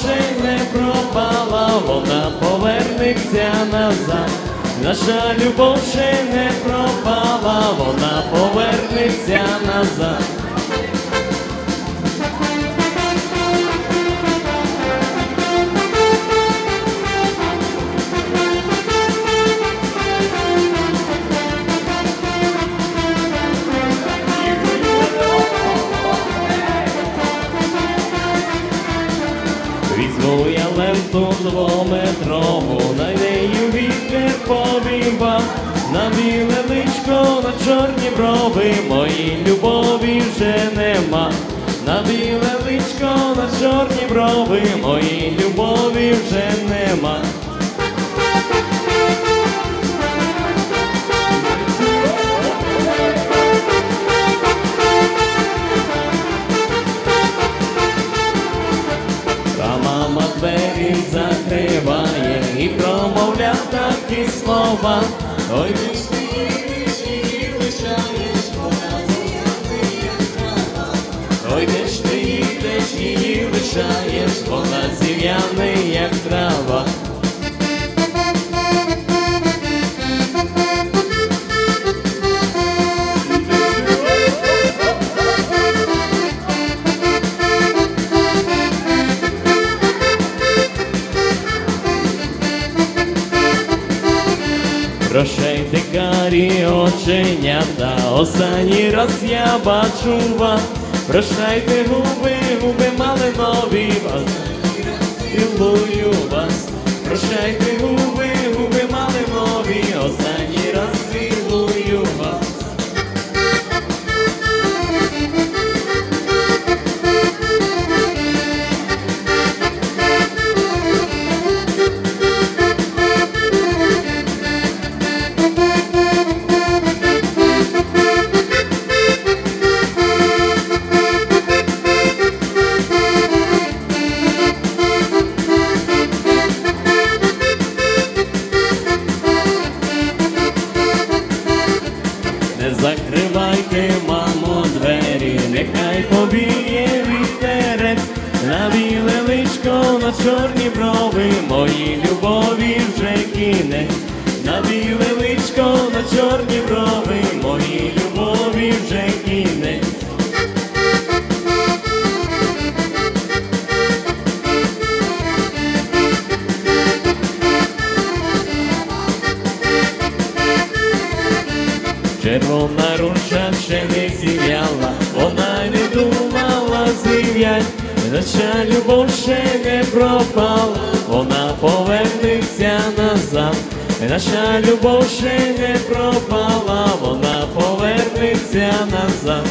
ще не пропала, вона повернеться назад. Наша любов ще не пропала, двометрову, на неї вітер повіва, на біле личко, на чорні брови, моїй любові вже нема. На біле личко, на чорні брови, моїй любові вже нема. Мама двері закриває і промовля такі слова. Ой, ти ж ти лишаєш, вона зів'яне трава. Ой, де ти їдеш і лишаєш, вона зів'яне, як трава. Прощайте, карі оченята, останній раз я бачу вас. Прощайте, губи, губи мали нові вас. Цілую вас. Прощайте, губи закривайте, мамо, двері, нехай побіє вітерець, на біле личко, на чорні брови, мої любові вже кінець, на біле личко, на чорні брови, Червона руша ще не зів'яла, вона не думала зів'ять, наша любов ще не пропала, вона повернеться назад, наша любов ще не пропала, вона повернеться назад.